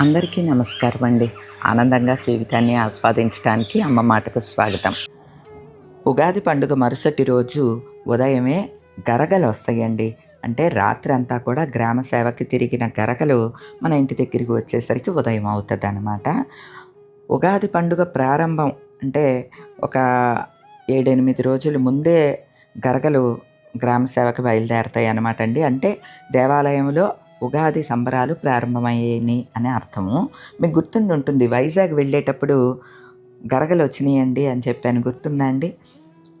అందరికీ నమస్కారం అండి. ఆనందంగా జీవితాన్ని ఆస్వాదించడానికి అమ్మ మాటకు స్వాగతం. ఉగాది పండుగ మరుసటి రోజు ఉదయమే గరగలు వస్తాయండి. అంటే రాత్రి అంతా కూడా గ్రామ సేవకి తిరిగిన గరగలు మన ఇంటి దగ్గరికి వచ్చేసరికి ఉదయం అవుతుంది అనమాట ఉగాది పండుగ ప్రారంభం అంటే ఒక ఏడెనిమిది రోజుల ముందే గరగలు గ్రామ సేవకు బయలుదేరతాయి అన్నమాట అండి. అంటే దేవాలయంలో ఉగాది సంబరాలు ప్రారంభమయ్యాయి అని అర్థము. మీకు గుర్తుండి ఉంటుంది వైజాగ్ వెళ్ళేటప్పుడు గరగలు వచ్చినాయండి అని చెప్పాను. గుర్తుందా అండి?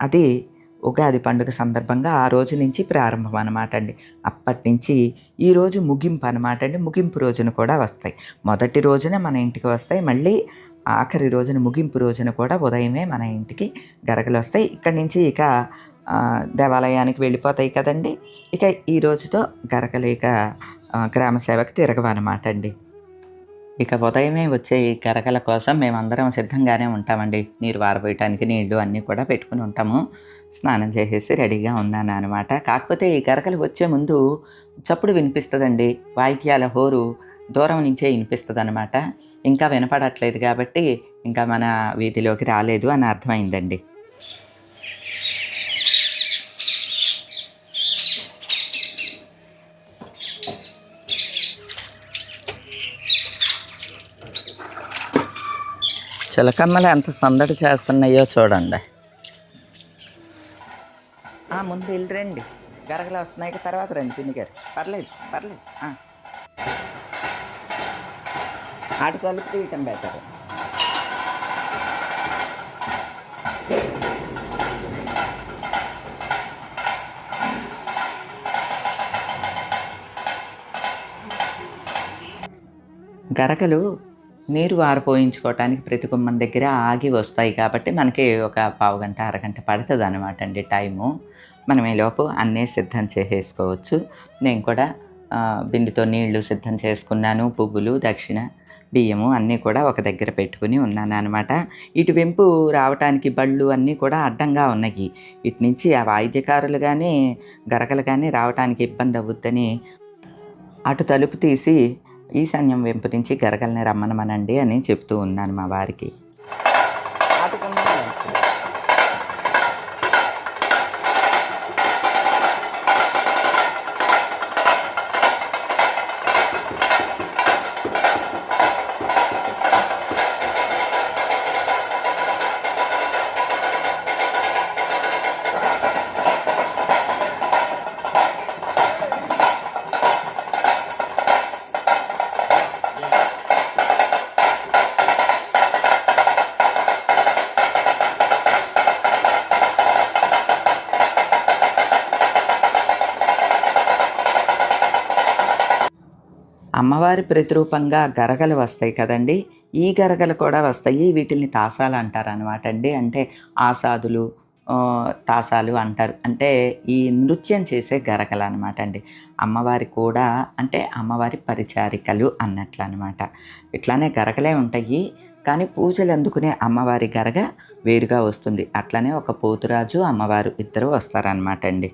అది ఉగాది పండుగ సందర్భంగా ఆ రోజు నుంచి ప్రారంభం అనమాట అండి. అప్పటి నుంచి ఈ రోజు ముగింపు అనమాట అండి. ముగింపు రోజున కూడా వస్తాయి. మొదటి రోజున మన ఇంటికి వస్తాయి. మళ్ళీ ఆఖరి రోజున ముగింపు రోజున కూడా ఉదయమే మన ఇంటికి గరగలు వస్తాయి. ఇక్కడి నుంచి ఇక దేవాలయానికి వెళ్ళిపోతాయి కదండి. ఇక ఈ రోజుతో గరకలేక ఇక గ్రామ సేవకు తిరగవన్నమాట అండి. ఇక ఉదయమే వచ్చే ఈ గరకల కోసం మేమందరం సిద్ధంగానే ఉంటామండి. నీరు వారబోయటానికి నీళ్ళు అన్నీ కూడా పెట్టుకుని ఉంటాము. స్నానం చేసేసి రెడీగా ఉన్నాను అనమాట కాకపోతే ఈ గరకలు వచ్చే ముందు చప్పుడు వినిపిస్తుందండి. వాయిద్యాల హోరు దూరం నుంచే వినిపిస్తుంది అనమాట ఇంకా వినపడట్లేదు కాబట్టి ఇంకా మన వీధిలోకి రాలేదు అని అర్థమైందండి. చిలకమ్మలు ఎంత సందడి చేస్తున్నాయో చూడండి. ముందు వెళ్ళి రండి. గరగలు వస్తున్నాయి తర్వాత రండి పిన్ని గారు. పర్లేదు పర్లేదు. ఆటి తలుపు తీయటం బెటర్ గరగలు నీరు ఆరిపోయించుకోవటానికి ప్రతి గుమ్మం దగ్గర ఆగి వస్తాయి కాబట్టి మనకి ఒక పావు గంట అరగంట పడుతుంది అనమాట అండి టైము. మనం ఈలోపు అన్నీ సిద్ధం చేసేసుకోవచ్చు. నేను కూడా బిందుతో నీళ్ళు సిద్ధం చేసుకున్నాను పువ్వులు దక్షిణ బియ్యము అన్నీ కూడా ఒక దగ్గర పెట్టుకుని ఉన్నాను అనమాట ఇటు వెంపు రావటానికి బళ్ళు అన్నీ కూడా అడ్డంగా ఉన్నాయి. ఇటు నుంచి ఆ వాయిద్యకారులు కానీ గరకలు కానీ రావటానికి ఇబ్బంది అవుద్దని అటు తలుపు తీసి ఈశాన్యం వెంపు నుంచి గరగల్ని రమ్మనమనండి అని చెప్తూ ఉన్నాను మా వారికి. అమ్మవారి ప్రతిరూపంగా గరగలు వస్తాయి కదండి. ఈ గరగలు కూడా వస్తాయి. వీటిని తాసాలు అంటారు అనమాట అండి. అంటే ఆసాదులు తాసాలు అంటారు. అంటే ఈ నృత్యం చేసే గరగలు అనమాట అండి. అమ్మవారి కూడా అంటే అమ్మవారి పరిచారికలు అన్నట్లు అనమాట ఇట్లానే గరగలే ఉంటాయి. కానీ పూజలు అందుకునే అమ్మవారి గరగ వేరుగా వస్తుంది. అట్లనే ఒక పోతురాజు అమ్మవారు ఇద్దరు వస్తారనమాట అండి.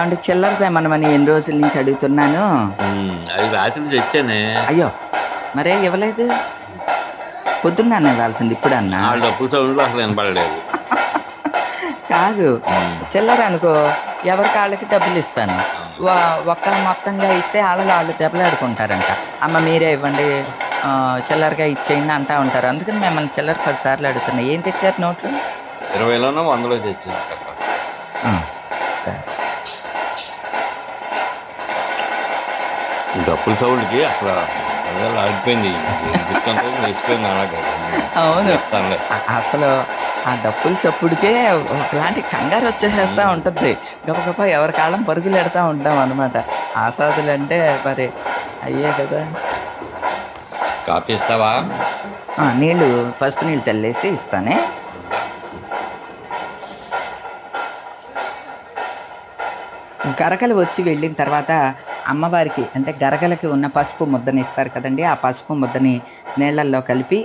ఏమంటే చిల్లర తెమ్మనమని ఎన్ని రోజుల నుంచి అడుగుతున్నాను. అది రాత్రి తెచ్చానే. అయ్యో మరే ఇవ్వలేదు. పొద్దున్న ఇవ్వాల్సింది ఇప్పుడు అన్నా. డబ్బులు అసలు వినపడలేదు. కాదు చిల్లర అనుకో ఎవరి కాళ్ళకి డబ్బులు ఇస్తాను. ఒక్క మొత్తంగా ఇస్తే వాళ్ళ వాళ్ళు దెబ్బలాడుకుంటారంట అమ్మ మీరే ఇవ్వండి చిల్లరగా ఇచ్చేయండి అంటా ఉంటారు. అందుకని మిమ్మల్ని చిల్లర పదిసార్లు అడుగుతున్నా. ఏం తెచ్చారు నోట్లు? ఇరవైలోనో వందలో తెచ్చాను. డబ్బుల సౌండ్కి అసలు ఆడిపోయింది వేసిపోయింది అవును. అసలు ఆ డప్పుల చప్పుడుకే ఒకలాంటి కంగారు వచ్చేసేస్తూ ఉంటుంది. గబగబా ఎవరి కాళ్ళం పరుగులు పెడతా ఉంటాం అనమాట ఆసాదులు అంటే మరి అయ్యే కదా. కాపీ ఇస్తావా? నీళ్ళు పసుపు నీళ్ళు చల్లేసి ఇస్తానే. గరకలు వచ్చి వెళ్ళిన తర్వాత అమ్మవారికి అంటే గరగలకి ఉన్న పసుపు ముద్దని ఇస్తారు కదండి ఆ పసుపు ముద్దని నీళ్ళల్లో కలిపి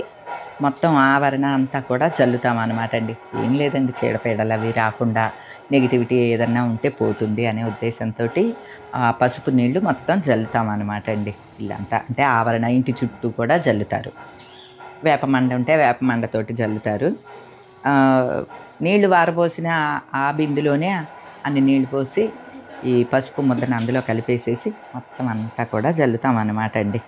మొత్తం ఆవరణ అంతా కూడా చల్లుతాం అనమాట అండి. ఏం లేదండి చీడపీడలు అవి రాకుండా నెగిటివిటీ ఏదన్నా ఉంటే పోతుంది అనే ఉద్దేశంతో ఆ పసుపు నీళ్ళు మొత్తం జల్లుతాం అనమాట అండి ఇల్లంతా. అంటే ఆవరణ ఇంటి చుట్టూ కూడా జల్లుతారు వేపమండ ఉంటే వేపమండతోటి జల్లుతారు నీళ్ళు వారబోసిన ఆ- ఆ బిందులోనే అన్ని నీళ్ళు పోసి ఈ పసుపు ముద్దను అందులో కలిపేసేసి మొత్తం అంతా కూడా జల్లుతాం అన్నమాట అండి.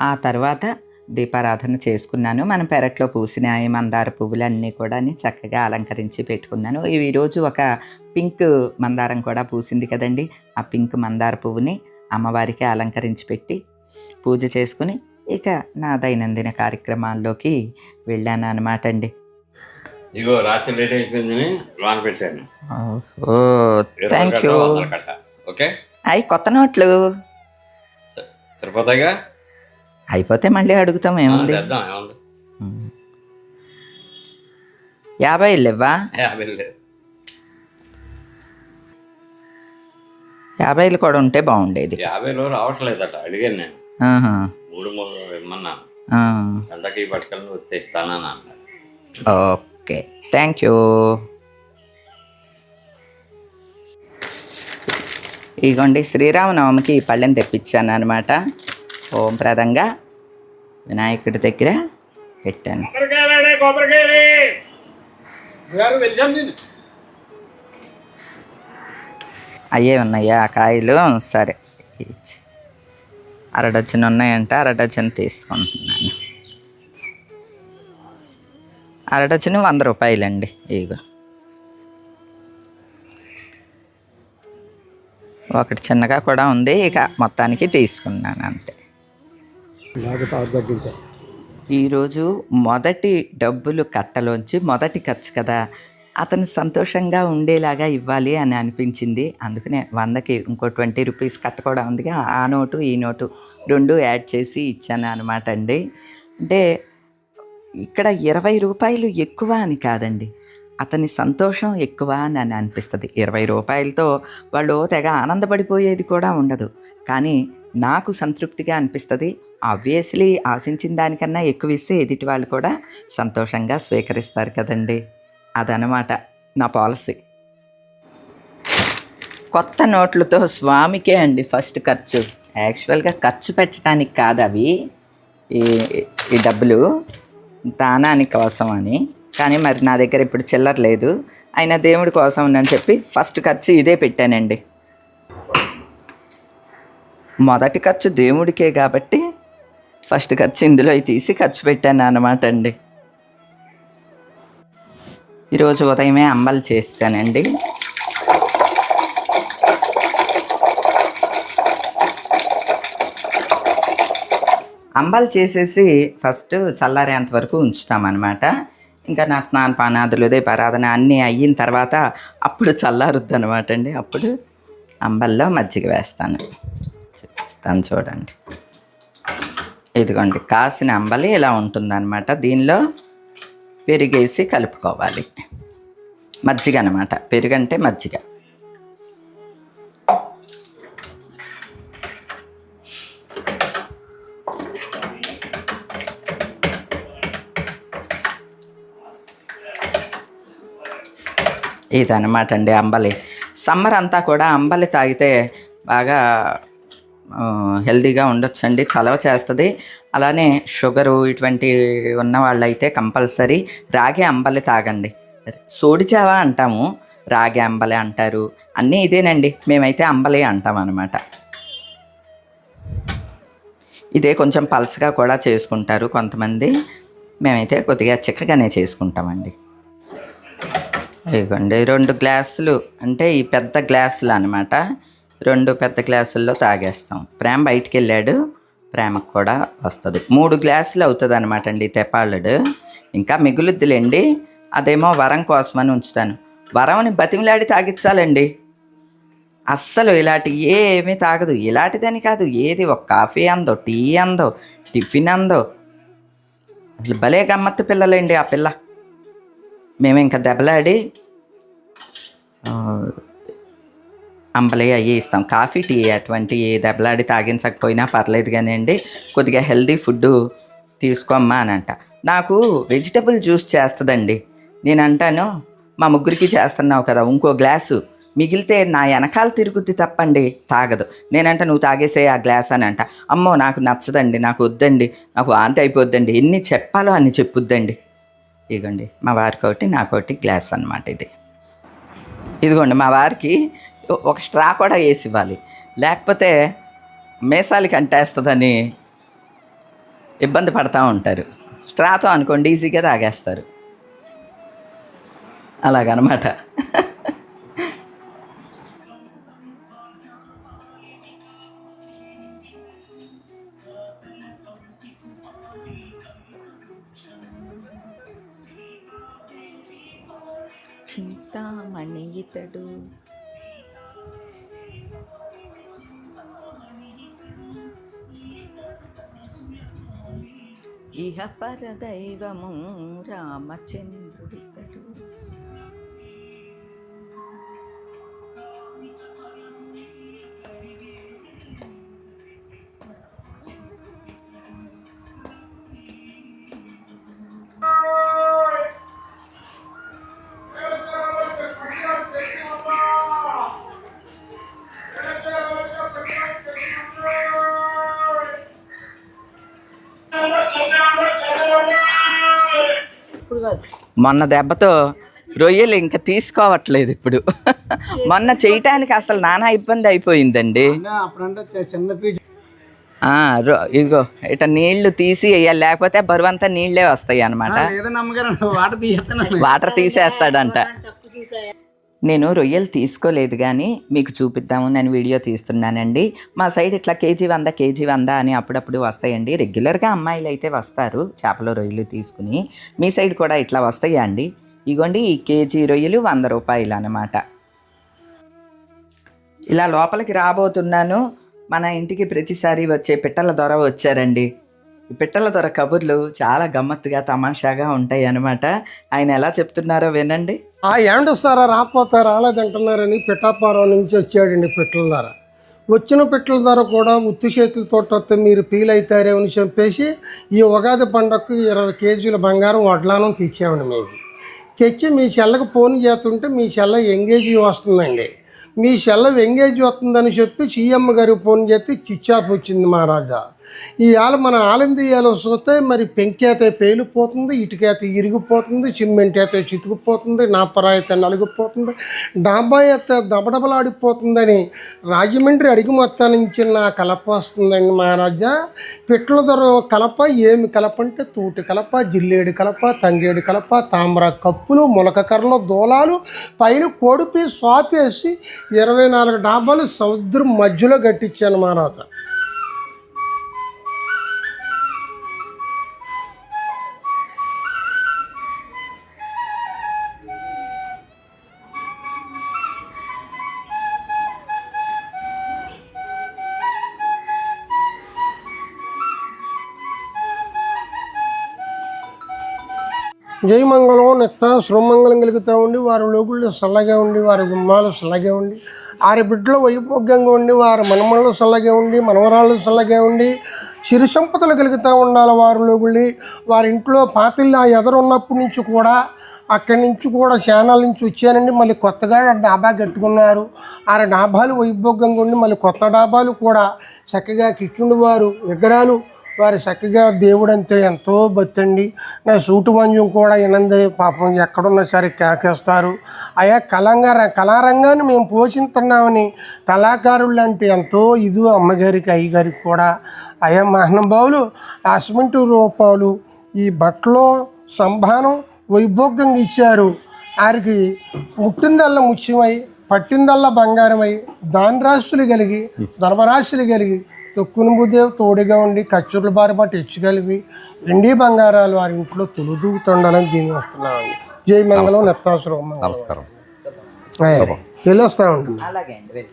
ఆ తర్వాత దీపారాధన చేసుకున్నాను. మన పెరట్లో పూసిన మందార పువ్వులు అన్నీ కూడా చక్కగా అలంకరించి పెట్టుకున్నాను. ఇవి ఈరోజు ఒక పింక్ మందారం కూడా పూసింది కదండి. ఆ పింక్ మందార పువ్వుని అమ్మవారికి అలంకరించి పెట్టి పూజ చేసుకుని ఇక నా దైనందిన కార్యక్రమాల్లోకి వెళ్ళాను అనమాట అండి. ఇగో రాత్రి లేట్ అయిపోయిందని లోన పెట్టాను. Oh thank you okay? అవి కొత్త నోట్లు. సరిపోతాయిగా? అయిపోతే మళ్ళీ అడుగుతాం ఏముంది? యాభై ఇవ్వా యాభై లేదు. యాభైలు కూడా ఉంటే బాగుండేది. యాభైలో రావట్లేదట అడిగాను నేను. మూడు మూడు ఇమ్మన్నాను ఆ. ఎంతకి పట్టుకెళ్ళి వచ్చే ఇస్తానని అన్నాడు ఓకే థ్యాంక్ యూ ఇగోండి శ్రీరామనవమికి ఈ పళ్ళెం తెప్పించాను అనమాట ఓం ప్రదంగా వినాయకుడి దగ్గర పెట్టాను. అయ్యే ఉన్నాయా ఆ కాయలు? సరే ఇచ్చి. అర డజన్ ఉన్నాయంట అర డజన్ తీసుకుంటున్నాను. అర డజన్ వంద రూపాయలండి ఇగో ఒకటి చిన్నగా కూడా ఉంది ఇక మొత్తానికి తీసుకున్నాను అంతే. ఈరోజు మొదటి డబ్బులు కట్టలోంచి మొదటి ఖర్చు కదా అతను సంతోషంగా ఉండేలాగా ఇవ్వాలి అని అనిపించింది. అందుకనే వందకి ఇంకో ట్వంటీ రూపీస్ కట్ట కూడా ఉందిగా ఆ నోటు ఈ నోటు రెండు యాడ్ చేసి ఇచ్చాను అనమాట అండి. అంటే ఇక్కడ ఇరవై రూపాయలు ఎక్కువ అని కాదండి. అతని సంతోషం ఎక్కువ అని అని అనిపిస్తుంది. ఇరవై రూపాయలతో వాళ్ళు తెగ ఆనందపడిపోయేది కూడా ఉండదు. కానీ నాకు సంతృప్తిగా అనిపిస్తుంది. ఆబ్వియస్లీ ఆశించిన దానికన్నా ఎక్కువ ఇస్తే ఎదుటి వాళ్ళు కూడా సంతోషంగా స్వీకరిస్తారు కదండి. అదనమాట నా పాలసీ. కొత్త నోట్లతో స్వామికే అండి ఫస్ట్ ఖర్చు. యాక్చువల్గా ఖర్చు పెట్టడానికి కాదు అవి ఈ ఈ డబ్బులు. దానాని కోసం అని. కానీ మరి నా దగ్గర ఇప్పుడు చిల్లర లేదు. అయినా దేవుడి కోసం అని చెప్పి ఫస్ట్ ఖర్చు ఇదే పెట్టానండి. మొదటి ఖర్చు దేవుడికే కాబట్టి ఫస్ట్ ఖర్చు ఇందులో తీసి ఖర్చు పెట్టాను అనమాట అండి. ఈరోజు ఉదయమే అంబలు చేశానండి. అంబలు చేసేసి ఫస్ట్ చల్లారేంత వరకు ఉంచుతామన్నమాట. ఇంకా నా స్నాన పానాదులు పరాధన అన్నీ అయిన తర్వాత అప్పుడు చల్లారుద్ది అనమాట అండి. అప్పుడు అంబల్లో మజ్జిగ వేస్తాను. చూపిస్తాను చూడండి. ఇదిగోండి కాసిన అంబలి ఇలా ఉంటుందన్నమాట. దీనిలో పెరిగేసి కలుపుకోవాలి. మజ్జిగ అనమాట పెరుగంటే మజ్జిగ. ఇదనమాట అండి అంబలి. సమ్మర్ అంతా కూడా అంబలి తాగితే బాగా హెల్దీగా హెల్తీగా ఉండొచ్చండి చలవ చేస్తుంది. అలానే షుగరు ఇటువంటి ఉన్న వాళ్ళైతే కంపల్సరీ రాగి అంబలి తాగండి. సోడిచావా అంటాము రాగి అంబలి అంటారు. అన్నీ ఇదేనండి మేమైతే అంబలి అంటాం అనమాట ఇదే కొంచెం పల్చగా కూడా చేసుకుంటారు కొంతమంది. మేమైతే కొద్దిగా చిక్కగానే చేసుకుంటామండి. ఇదిగోండి రెండు గ్లాసులు అంటే ఈ పెద్ద గ్లాసులు అనమాట రెండు పెద్ద గ్లాసుల్లో తాగేస్తాం. ప్రేమ బయటికి వెళ్ళాడు ప్రేమకు కూడా వస్తుంది. మూడు గ్లాసులు అవుతుంది అనమాట అండి తెపాళ్ళుడు ఇంకా మిగులుద్దులేండి అదేమో వరం కోసమని ఉంచుతాను. వరంని బతిమిలాడి తాగించాలండి అస్సలు ఇలాంటి ఏమీ తాగదు. ఇలాంటిదని కాదు ఏది ఒక కాఫీ అందో టీ అందో టిఫిన్ అందో. అసలు భలే గమ్మత్తు పిల్లలండి ఆ పిల్ల. మేము ఇంకా దెబ్బలాడి ఆ, అంబలి అయ్యి ఇస్తాం. కాఫీ టీ అటువంటి దెబ్బలాడి తాగించకపోయినా పర్లేదు కానీ అండి కొద్దిగా హెల్దీ ఫుడ్ తీసుకోమ్మా అని అంట నాకు వెజిటబుల్ జ్యూస్ చేస్తుందండి. నేను అంటాను మా ముగ్గురికి చేస్తున్నావు కదా ఇంకో గ్లాసు. మిగిలితే నా వెనకాల తిరుగుద్ది తప్పండి తాగదు. నేనంట నువ్వు తాగేసే ఆ గ్లాస్ అని అంట అమ్మో నాకు నచ్చదండి నాకు వద్దండి నాకు వాంతి అయిపోద్దండి. ఎన్ని చెప్పాలో అన్ని చెప్పుద్దండి. ఇదిగోండి మా వారికి ఒకటి నాకు ఒకటి గ్లాస్ అన్నమాట ఇది. ఇదిగోండి మా వారికి ఒక స్ట్రా కూడా వేసి ఇవ్వాలి. లేకపోతే మేసాలకి అంటేస్తుందని ఇబ్బంది పడతా ఉంటారు. స్ట్రాతో అనుకోండి ఈజీగా తాగేస్తారు. అలాగనమాట. చింతామణి ఇతడు ఇహ పరదైవము రామచంద్రుడితడు. మొన్న దెబ్బతో రొయ్యలు ఇంకా తీసుకోవట్లేదు ఇప్పుడు. మొన్న చేయటానికి అసలు నానా ఇబ్బంది అయిపోయిందండి. ఇదిగో ఇట నీళ్ళు తీసి వేయాలి లేకపోతే బరువంతా నీళ్ళే వస్తాయి అనమాట వాటర్ తీసేస్తాడంట. నేను రొయ్యలు తీసుకోలేదు కానీ మీకు చూపిద్దాము నేను వీడియో తీస్తున్నానండి. మా సైడ్ ఇట్లా కేజీ వంద కేజీ వంద అని అప్పుడప్పుడు వస్తాయండి. రెగ్యులర్గా అమ్మాయిలు అయితే వస్తారు చేపల రొయ్యలు తీసుకుని. మీ సైడ్ కూడా ఇట్లా వస్తాయా అండి? ఇగోండి ఈ కేజీ రొయ్యలు వంద రూపాయలు అనమాట ఇలా లోపలికి రాబోతున్నాను. మన ఇంటికి ప్రతిసారి వచ్చే పిట్టల దొర వచ్చారండి. ఈ పిట్టల దొర కబుర్లు చాలా గమ్మత్తుగా తమాషాగా ఉంటాయి అన్నమాట ఆయన ఎలా చెప్తున్నారో వినండి. ఆ ఏండుస్తారా రాకపోతే రాలేదంటున్నారని పిఠాపురం నుంచి వచ్చాడండి పిట్టల ధర వచ్చిన పిట్టల ధర కూడా ఉత్తి చేతులతో వస్తే మీరు ఫీల్ అవుతారేమో అని చెప్పేసి ఈ ఉగాది పండగకు ఇరవై కేజీల బంగారం వడ్లానం తెచ్చామండి మీకు తెచ్చి మీ చెల్లకు ఫోన్ చేస్తుంటే మీ చెల్ల ఎంగేజ్ వస్తుందండి. మీ చెల్ల ఎంగేజ్ వస్తుందని చెప్పి సీఎం గారికి ఫోన్ చేస్తే చిచ్చాపు వచ్చింది మహారాజా. ఇవాళ మన ఆలందీయాలో చూస్తే మరి పెంకి పేలిపోతుంది పేలిపోతుంది అయితే ఇరిగిపోతుంది సిమెంట్ అయితే చితుకుపోతుంది నాపర అయితే నలిగిపోతుంది డాబా అయితే దబడబలాడిపోతుందని రాజమండ్రి అడిగి మొత్తాన్ని నుంచి నా కలప వస్తుందండి మహారాజా. పిట్ల ధర కలప ఏమి కలప అంటే తూటి కలప జిల్లేడు కలప తంగేడు కలప తామర కప్పులు మొలక కర్రలు దూలాలు పైన కోడిపి స్వాపేసి ఇరవై నాలుగు డాబాలు సముద్రం మధ్యలో కట్టించాను మహారాజా. జయమంగళం నిత్త శుభమంగళం కలుగుతూ ఉండి వారి లోకుళ్ళు చల్లగా ఉండి వారి గుమ్మాలు చల్లగా ఉండి వారి బిడ్డలు వైభోగ్యంగా ఉండి వారి మనమళ్ళు చల్లగా ఉండి మనవరాళ్ళు చల్లగా ఉండి చిరు సంపదలు కలుగుతూ ఉండాలి వారి లోగుళ్ళి వారి ఇంట్లో పాతిళ్ళు ఆ ఎదరున్నప్పటి నుంచి కూడా అక్కడి నుంచి కూడా ఛానల్ నుంచి వచ్చానండి. మళ్ళీ కొత్తగా డాబా కట్టుకున్నారు. ఆ డాబాలు వైభోగంగా ఉండి మళ్ళీ కొత్త డాబాలు కూడా చక్కగా కిట్టుండి వారు విగ్రహాలు వారి చక్కగా దేవుడు అంతే ఎంతో భక్తండి. నా సూటు మంజం కూడా వినంది పాపం ఎక్కడున్నా సరే కేకేస్తారు. అయా కళంగా కళారంగాన్ని మేము పోషిస్తున్నామని కళాకారులు అంటే ఎంతో ఇది అమ్మగారికి అయ్యగారికి కూడా. అయా మహానుభావులు అసమంటి రూపాలు ఈ బట్టలో సంభానం వైభోగంగా ఇచ్చారు. వారికి పుట్టిందల్లా ముత్యమై పట్టిందల్లా బంగారమై దానరాశులు కలిగి ధర్మరాశులు కలిగి తొక్కును బుద్ధేవి తోడుగా ఉండి ఖర్చుల బారి పట్టి ఇచ్చగలిగి వెండి బంగారాలు వారి ఇంట్లో తొలుదూగుతుండాలని దీన్ని వస్తున్నామండి. జై మంగళం నెత్తాసురం నమస్కారం. వెళ్ళి వస్తామండి అలాగే అండి వెళ్ళి.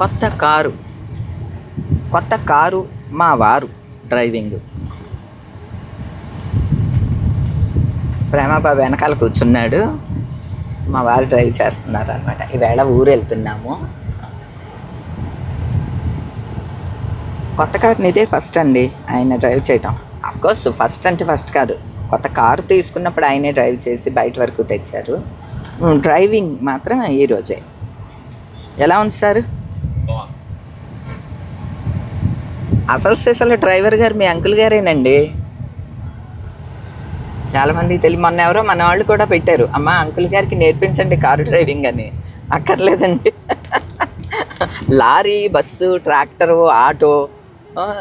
కొత్త కారు. కొత్త కారు మా వారు డ్రైవింగ్. ప్రేమబాబు వెనకాల కూర్చున్నాడు. మా వారు డ్రైవ్ చేస్తున్నారు అనమాట ఈవేళ ఊరు వెళ్తున్నాము. కొత్త కార్ని ఇదే ఫస్ట్ అండి ఆయన డ్రైవ్ చేయటం. కోర్స్ ఫస్ట్ అంటే ఫస్ట్ కాదు. కొత్త కారు తీసుకున్నప్పుడు ఆయనే డ్రైవ్ చేసి బయట వరకు తెచ్చారు. డ్రైవింగ్ మాత్రం ఈ రోజే. ఎలా ఉంది సార్? అసలు సిసలు డ్రైవర్ గారు మీ అంకుల్ గారేనండి? చాలామంది తెలియ మొన్న ఎవరో మన వాళ్ళు కూడా పెట్టారు. అమ్మ అంకుల్ గారికి నేర్పించండి కారు డ్రైవింగ్ అని. అక్కర్లేదండి. Lorry bus tractor auto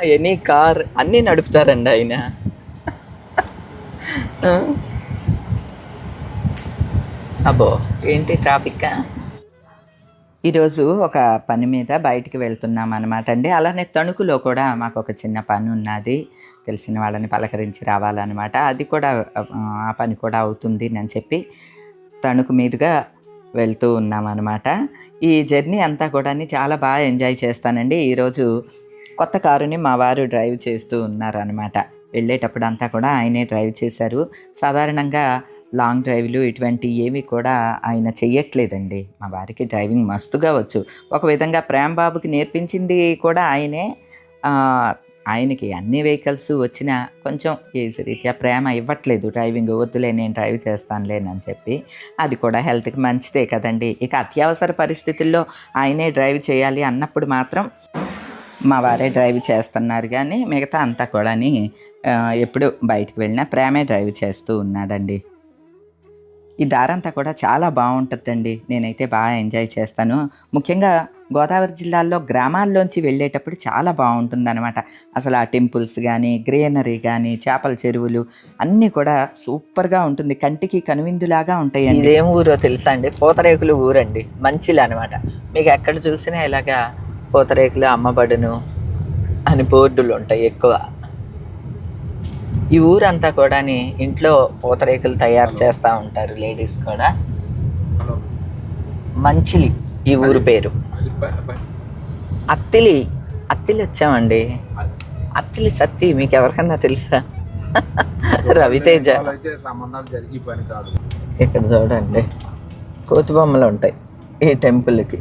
any car అన్నీ నడుపుతారండి ఆయన. అబ్బో ఏంటి ట్రాఫిక్కా ఈరోజు ఒక పని మీద బయటికి వెళ్తున్నాం అనమాట అండి. అలానే తణుకులో కూడా మాకు ఒక చిన్న పని ఉన్నది. తెలిసిన వాళ్ళని పలకరించి రావాలన్నమాట. అది కూడా ఆ, పని కూడా అవుతుంది అని చెప్పి తణుకు మీదుగా వెళ్తూ ఉన్నామన్నమాట ఈ జర్నీ అంతా కూడా చాలా బాగా ఎంజాయ్ చేస్తానండి. ఈరోజు కొత్త కారుని మా వారు డ్రైవ్ చేస్తూ ఉన్నారనమాట వెళ్ళేటప్పుడు అంతా కూడా ఆయనే డ్రైవ్ చేశారు. సాధారణంగా లాంగ్ డ్రైవ్లు ఇటువంటి ఏవి కూడా ఆయన చెయ్యట్లేదండి. మా వారికి డ్రైవింగ్ మస్తుగా వచ్చు. ఒక విధంగా ప్రేమ్ బాబుకి నేర్పించింది కూడా ఆయనే. ఆయనకి అన్ని వెహికల్స్ వచ్చినా కొంచెం ఏజ్ రీత్యా ప్రేమ ఇవ్వట్లేదు. డ్రైవింగ్ వద్దులే నేను డ్రైవ్ చేస్తానులేనని చెప్పి అది కూడా హెల్త్కి మంచిదే కదండి. ఇక అత్యవసర పరిస్థితుల్లో ఆయనే డ్రైవ్ చేయాలి అన్నప్పుడు మాత్రం మా వారే డ్రైవ్ చేస్తున్నారు కానీ మిగతా అంతా కూడాని ఎప్పుడు బయటకు వెళ్ళినా ప్రేమే డ్రైవ్ చేస్తూ ఉన్నాడండి. ఈ దారంతా కూడా చాలా బాగుంటుందండి. నేనైతే బాగా ఎంజాయ్ చేస్తాను. ముఖ్యంగా గోదావరి జిల్లాల్లో గ్రామాల్లోంచి వెళ్ళేటప్పుడు చాలా బాగుంటుందన్నమాట. అసలు ఆ టెంపుల్స్ కానీ గ్రీనరీ కానీ చేపల చెరువులు అన్నీ కూడా సూపర్గా ఉంటుంది. కంటికి కనువిందులాగా ఉంటాయి ఇదేం ఊరో తెలుసా అండి? పూతరేకులు ఊరండి. మంచిలు అనమాట మీకు ఎక్కడ చూసినా ఇలాగా పూతరేకులు అమ్మబడును అని బోర్డులు ఉంటాయి ఎక్కువ. ఈ ఊరంతా కూడా ఇంట్లో పూతరేకులు తయారు చేస్తూ ఉంటారు లేడీస్ కూడా. మంచిలి ఈ ఊరు పేరు. అత్తిలి. అత్తిలి వచ్చామండి. అత్తిలి సత్తి మీకు ఎవరికన్నా తెలుసా? రవితేజ. ఇక్కడ చూడండి. కోతి బొమ్మలు ఉంటాయి ఈ టెంపుల్కి.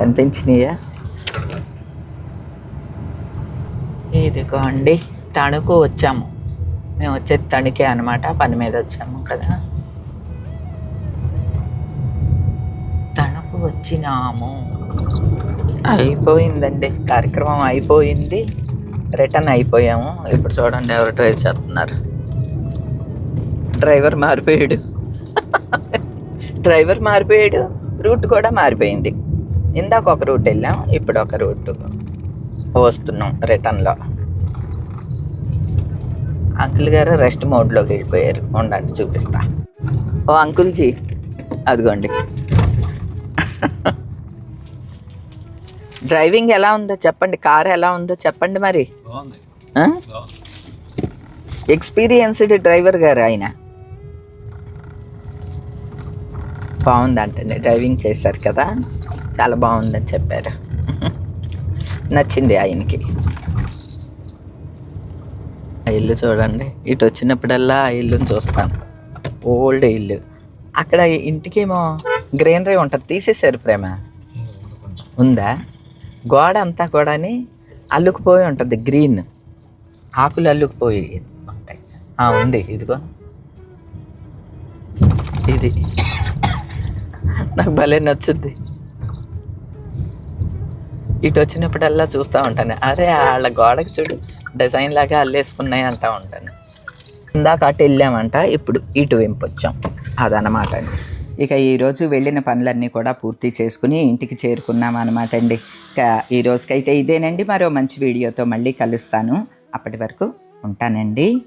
కనిపించినాయా? ఇదిగోండి. తణుకు వచ్చాము. మేము వచ్చేది తణుకే అనమాట పని మీద వచ్చాము కదా. తణుకు వచ్చినాము. అయిపోయిందండి కార్యక్రమం అయిపోయింది. రిటర్న్ అయిపోయాము. ఇప్పుడు చూడండి ఎవరు డ్రైవ్ చేస్తున్నారు. డ్రైవర్ మారిపోయాడు. డ్రైవర్ మారిపోయాడు రూట్ కూడా మారిపోయింది. ఇందాక ఒక రూట్ వెళ్ళాం ఇప్పుడు ఒక రూట్ వస్తున్నాం రిటర్న్లో. అంకుల్ గారు రెస్ట్ మోడ్లోకి వెళ్ళిపోయారు. ఉండండి చూపిస్తా. ఓ అంకుల్జీ అదిగోండి. డ్రైవింగ్ ఎలా ఉందో చెప్పండి కార్ ఎలా ఉందో చెప్పండి మరి? ఎక్స్పీరియన్స్డ్ డ్రైవర్ గారు ఆయన. బాగుందంటండి డ్రైవింగ్ చేశారు కదా. చాలా బాగుందని చెప్పారు. నచ్చింది ఆయనకి. ఆ ఇల్లు చూడండి. ఇటు వచ్చినప్పుడల్లా ఆ ఇల్లుని చూస్తాను. ఓల్డ్ ఇల్లు. అక్కడ ఇంటికేమో గ్రీనరీ ఉంటుంది. తీసేశారు ప్రేమ. ఉందా? గోడ అంతా కూడాని అల్లుకుపోయి ఉంటుంది. గ్రీన్. ఆకులు అల్లుకుపోయి ఉంటాయి. ఉంది. ఇదిగో. ఇది. నాకు భలే నచ్చుద్ది. ఇటు వచ్చినప్పుడల్లా చూస్తూ ఉంటాను. అరే వాళ్ళ గోడకి చూడు. డిజైన్ లాగా అల్లేసుకున్నాయి అంటూ ఉంటాను. ఇందాక అటు వెళ్ళామంట ఇప్పుడు ఇటు వెంపొచ్చాం. అదనమాట అండి. ఇక ఈరోజు వెళ్ళిన పనులన్నీ కూడా పూర్తి చేసుకుని ఇంటికి చేరుకున్నాం అనమాట అండి. ఇక ఈ రోజుకైతే ఇదేనండి. మరో మంచి వీడియోతో మళ్ళీ కలుస్తాను. అప్పటి వరకు ఉంటానండి.